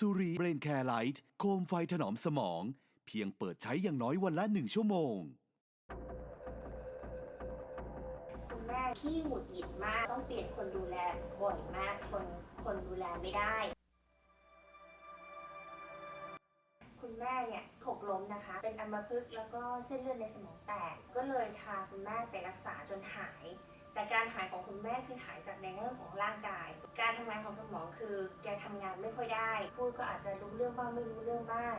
สุรีเบรนแคร์ไลท์โคมไฟถนอมสมอง เพียงเปิดใช้อย่างน้อยวันละหนึ่งชั่วโมง คุณแม่ขี้หงุดหงิดมากต้องเปลี่ยนคนดูแลบ่อยมากคนคนดูแลไม่ได้ คุณแม่เนี่ยถกล้มนะคะ เป็นอัมพฤกษ์แล้วก็เส้นเลือดในสมองแตกก็เลยพาคุณแม่ไปรักษาจนหาย แต่การหายของคุณแม่คือหายจากในเรื่องของร่างกาย การทำงานของสมองคือแกทำงานไม่ค่อยได้ พูดก็อาจจะรู้เรื่องบ้างไม่รู้เรื่องบ้าง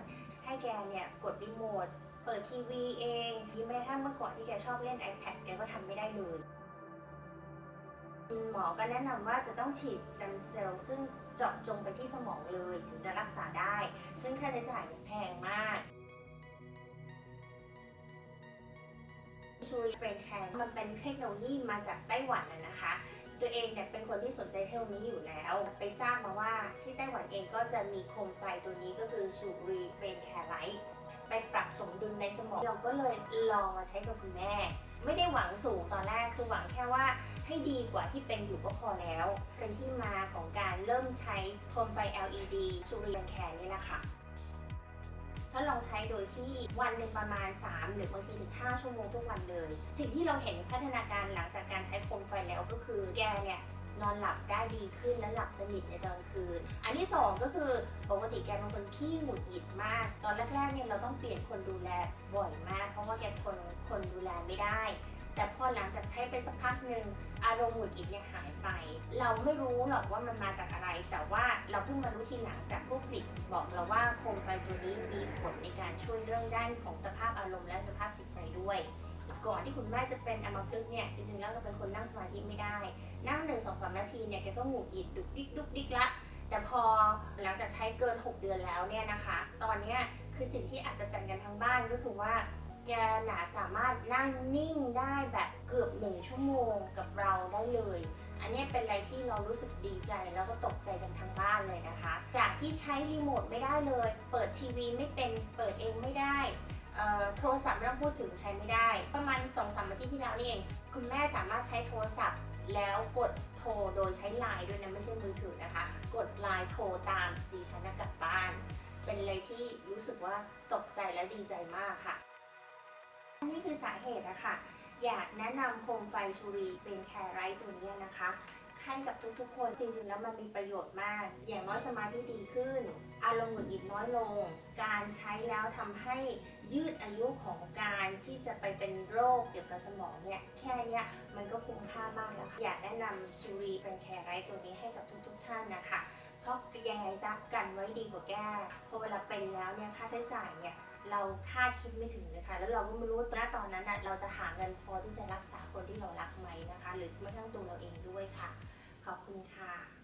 ให้แกเนี่ยกดรีโมทเปิดทีวีเองหรือแม้กระทั่งเมื่อก่อนที่แกชอบเล่น iPad แกก็ทำไม่ได้เลยหมอก็แนะนำว่าจะต้องฉีดสเต็มเซลล์ซึ่งเจาะจงไปที่สมองเลยถึงจะรักษาได้ ซึ่งค่าใช้จ่ายเนี่ยแพงมาก ชูริเบรนแคนมันเป็นเทคโนโลยีมาจากไต้หวันนะคะ ตัวเองเนี่ยเป็นคนที่สนใจเทคโนโลยีอยู่แล้ว ไปทราบมาว่าที่ไต้หวันเองก็จะมีโคมไฟตัวนี้ก็คือชูรีเบรนแคร์ไลท์ไปปรับสมดุลในสมอง เราก็เลยลองมาใช้กับคุณแม่ ไม่ได้หวังสูงตอนแรกคือหวังแค่ว่าให้ดีกว่าที่เป็นอยู่ก็พอแล้ว เป็นที่มาของการเริ่มใช้โคมไฟ LED ซูริแบนแคนนี่แหละค่ะ ถ้าลองใช้โดยที่วันหนึ่งประมาณ 3 หรือบางทีถึง 5 ชั่วโมงทุกวันเลย สิ่งที่เราเห็นพัฒนาการหลังจากการใช้โคมไฟแล้วก็คือแกเนี่ยนอนหลับได้ดีขึ้นและหลับสนิทในตอนคืน อันที่ 2 ก็คือปกติแกเป็นคนขี้หงุดหงิดมาก ตอนแรกๆเนี่ยเราต้องเปลี่ยนคนดูแลบ่อยมาก เพราะว่าแกทนคนดูแลไม่ได้ แต่พอหลังจากใช้ไปสักพักหนึ่ง อารมณ์หงุดหงิดเนี่ยหายไป เราไม่รู้หรอกว่ามันมาจากอะไร แต่ว่าเราเพิ่งมารู้ทีหลังจากผู้ผลิตบอกเราว่าโคมไฟตัวนี้มีผลในการช่วยเรื่องด้านของสภาพอารมณ์และสภาพจิตใจด้วยก่อนที่คุณแม่จะเป็นอัมพฤกษ์เนี่ยจริงๆแล้วเราเป็นคนนั่งสมาธิไม่ได้ นั่งหนึ่งสองสามนาทีเนี่ยแกก็หงุดหงิดดุกดิกดุกดิกละแต่พอหลังจากใช้เกิน 6 เดือนแล้วเนี่ยนะคะ ตอนเนี้ยคือสิ่งที่อัศจรรย์กันทั้งบ้านก็คือว่า แกหนาสามารถนั่งนิ่งได้แบบเกือบหนึ่งชั่วโมงกับเราได้เลย อันนี้เป็นอะไรที่เรารู้สึกดีใจแล้วก็ตกใจกันทั้งบ้านเลยนะคะ จากที่ใช้รีโมทไม่ได้เลย เปิดทีวีไม่เป็น เปิดเองไม่ได้โทรศัพท์ไม่องพูดถึงใช้ไม่ได้ ประมาณ2อสามอาทิตย์ที่แล้วนี่เอง คุณแม่สามารถใช้โทรศัพท์แล้วกดโทรโดยใช้ไลน์ด้วยนะไม่ใช่มือถือนะคะ กดไลน์โทรตามดิฉันนะกลับบ้าน เป็นอะไรที่รู้สึกว่าตกใจและดีใจมากค่ะ นี่คือสาเหตุอะค่ะ อยากแนะนำโคมไฟชูรีเป็นแคร์ไรท์ตัวนี้นะคะให้กับทุกๆ คนจริงๆแล้วมันมีประโยชน์มาก อย่างน้อยสมาธิดีขึ้น อารมณ์หงุดหงิดน้อยลง การใช้แล้วทำให้ยืดอายุของการที่จะไปเป็นโรคเกี่ยวกับสมองเนี่ยแค่เนี้ยมันก็คุ้มค่ามากแล้วค่ะอยากแนะนำชูรีเป็นแคร์ไรท์ตัวนี้ให้กับทุกๆ ท่านนะคะ เพราะยังไงซะกันไว้ดีกว่าแก้พอเวลาเป็นแล้วเนี่ยค่าใช้จ่ายเนี่ยเราคาดคิดไม่ถึงเลยค่ะ แล้วเราก็ไม่รู้ว่าณตอนนั้นน่ะเราจะหาเงินพอที่จะรักษาคนที่เรารักไหมนะคะ หรือแม้กระทั่งตัวเราเองด้วยค่ะ ขอบคุณค่ะ